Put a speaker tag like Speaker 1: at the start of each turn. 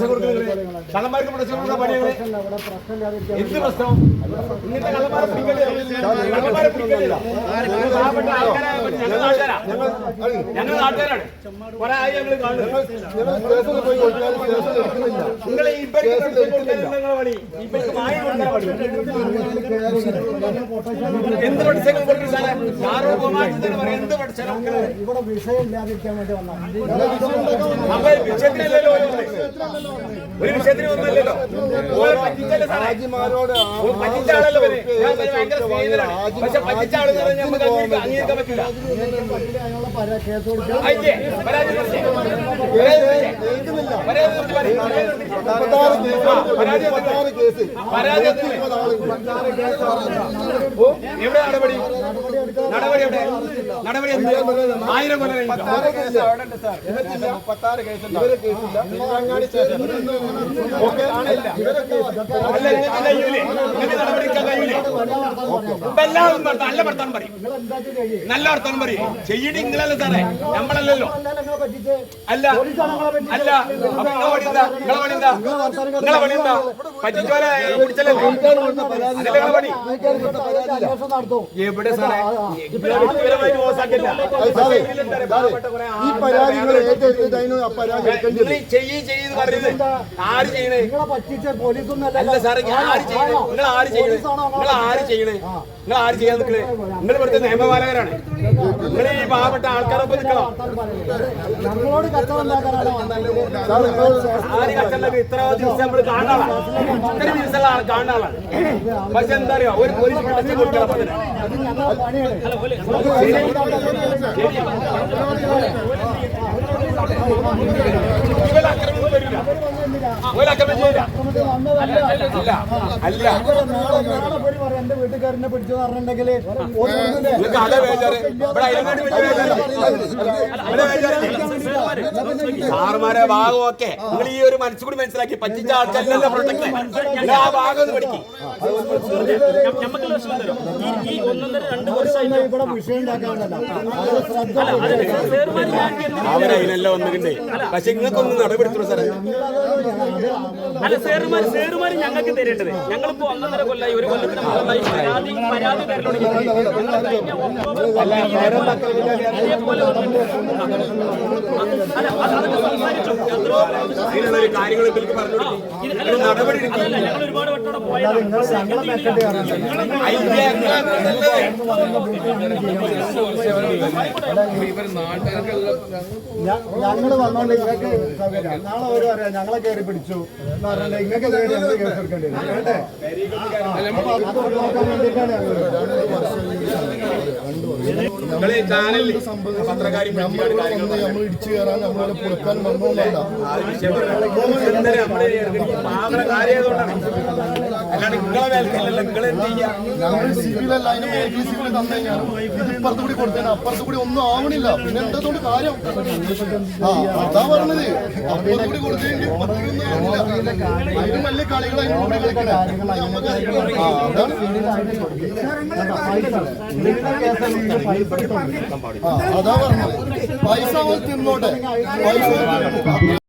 Speaker 1: കൊടുക്കുന്നത് കള്ളന്മാർക്ക് എന്ത് പ്രശ്നം? ഇങ്ങനത്തെ കള്ളന്മാരെ പിടിക്കല്ലേ? കള്ളന്മാരെ പിടിക്കല്ലോ? പാവപ്പെട്ട ആൾക്കാരായ ഞങ്ങൾ നാട്ടുകാരാ ഞങ്ങൾ നാട്ടുകാരാണ് കുറെ ആയി ഞങ്ങൾ കാണുന്നത് നിങ്ങൾ ഇവർക്ക് പ്രൊട്ടക്ഷൻ കൊടുക്കാനുള്ള നിങ്ങളുടെ പണി. ഇവർക്ക് വാങ്ങി കൊടുക്കാൻ പണി. എന്ത് സാറേ?
Speaker 2: ഇവിടെ വിഷയം ഇല്ലാതിരിക്കാൻ വേണ്ടി വന്നതാണ്.
Speaker 1: അപ്പൊ വിഷയത്തിനല്ലല്ലോ ഒരു വിഷയത്തിന് ഒന്നല്ലല്ലോ പറ്റിച്ചല്ലേ സാറേ? പറ്റിച്ച ആളല്ലോ ഞാൻ ഇവർ ഭയങ്കര സ്നേഹിതനാണ്. പക്ഷെ പറ്റിച്ച ആളെന്ന് പറഞ്ഞാൽ നമുക്ക് അംഗീകരിക്കാൻ പറ്റില്ല. അയ്യേ പരാതി എവിടെ നടപടി? നടപടി എവിടെ? നടപടി എന്ത്? ആയിരം കൊല്ലം എല്ലാവരും നല്ല വർത്താനം പറയും. നല്ല വർത്താനം പറയും. ചെയ്യണി നിങ്ങളല്ല സാറേ. നമ്മളല്ലല്ലോ അല്ല. അല്ല. നിങ്ങളെ പണി എന്താ? നിങ്ങളെ പണി എന്താ? നിങ്ങളെ പണി എന്താ? എവിടെ സാറേ?
Speaker 3: ഈ പരാതികൾ ഏറ്റെടുത്തിട്ട് അതിന് ആ പരാതി എടുക്കേണ്ടി വരും.
Speaker 1: ചെയ്യ് ചെയ്യെന്ന് പറയുന്നത് ആര് ചെയ്യണേ?
Speaker 2: നിങ്ങളെ പറ്റിച്ച പോലീസൊന്നും
Speaker 1: അല്ല സാറേ ഞാൻ ആര് ചെയ്യണേ? നിങ്ങൾ ആര് ചെയ്യണേ? നിങ്ങൾ ആര് ചെയ്യണേ? നിങ്ങൾ ആര് ചെയ്യാൻ നിൽക്കണേ? നിങ്ങൾ ഇവിടുത്തെ നിയമപാലകരാണ്. നിങ്ങൾ ഈ പാവപ്പെട്ട ആൾക്കാരൊപ്പം നിൽക്കണം.
Speaker 2: ഞങ്ങളോട് കച്ചവടം
Speaker 1: ആര് കച്ചവടം ഇത്ര ദിവസം നമ്മൾ കാണുന്ന ആളാണ് ഇത്ര ദിവസമുള്ള ആൾ കാണുന്ന ആളാണ്. പക്ഷെ എന്താ അറിയോ? ഒരു പോലീസ്
Speaker 2: പറയാം എന്റെ വീട്ടുകാരനെ പിടിച്ചു പറഞ്ഞിട്ടുണ്ടെങ്കിൽ
Speaker 1: ഇവിടെ സാറുമാരെ ഭാഗം ഒക്കെ നിങ്ങൾ ഈ ഒരു മനസ്സ് കൂടി മനസ്സിലാക്കി പറ്റിച്ച ആൾക്കാരല്ല പ്രൊട്ടക്ട് എല്ലാ ആ ഭാഗം ഒന്ന് പഠിക്കും.
Speaker 4: ഈ ഒന്നൊന്നര രണ്ട് വർഷമായിട്ട്
Speaker 2: ഇവിടെ വിഷയം ശ്രദ്ധ
Speaker 1: അവരതിനെല്ലാം വന്നിട്ടുണ്ട്. പക്ഷെ നിങ്ങൾക്കൊന്നും നടപെടുത്തുള്ളൂ സാറേ.
Speaker 4: അല്ല സേറുമാർ സേറുമാർ ഞങ്ങൾക്ക് തരേണ്ടത്. ഞങ്ങളിപ്പോ ഒന്നര കൊല്ലായി ഒരു കൊല്ലത്തിന് മുകളിലായി പരാതി പരാതി
Speaker 1: അതിനുള്ള കാര്യങ്ങൾ ഇവർക്ക് പറഞ്ഞു നടപടി
Speaker 4: ഞങ്ങൾ ഒരുപാട് വട്ടം പോയതാണ്.
Speaker 2: ഞങ്ങളെ മെച്ചടി
Speaker 1: അതിന്റെ നല്ലത്.
Speaker 2: ഞങ്ങൾ വന്നോണ്ട് ഇങ്ങൾക്ക് സൗകര്യം. നാളെ ഓരോ അറിയാം ഞങ്ങളെ കയറി പിടിച്ചു എന്ന് പറഞ്ഞാൽ വരും. അത് ഞങ്ങൾ
Speaker 3: നമ്മൾ ഇടിച്ചു കയറാൻ നമ്മളെ പൊളിക്കാൻ വന്നോന്നല്ല ഞങ്ങൾ സിവിലല്ല അതിന് മേഖല സിവിൽ തന്നു ഇപ്പുറത്ത് കൂടി കൊടുത്തേനെ അപ്പുറത്ത് കൂടി ഒന്നും ആവണില്ല. പിന്നെ എന്തോണ്ട് കാര്യം? ആ അതാ പറഞ്ഞത്. അപ്പുറത്ത് കൂടി കൊടുത്തെങ്കിൽ കൂടി അതിനും വലിയ കളികൾ അതിനോട് കളിക്കണേ നമുക്ക് അതാണ്. അതാ പറഞ്ഞത്. പൈസ തിന്നോട്ടെ പൈസ.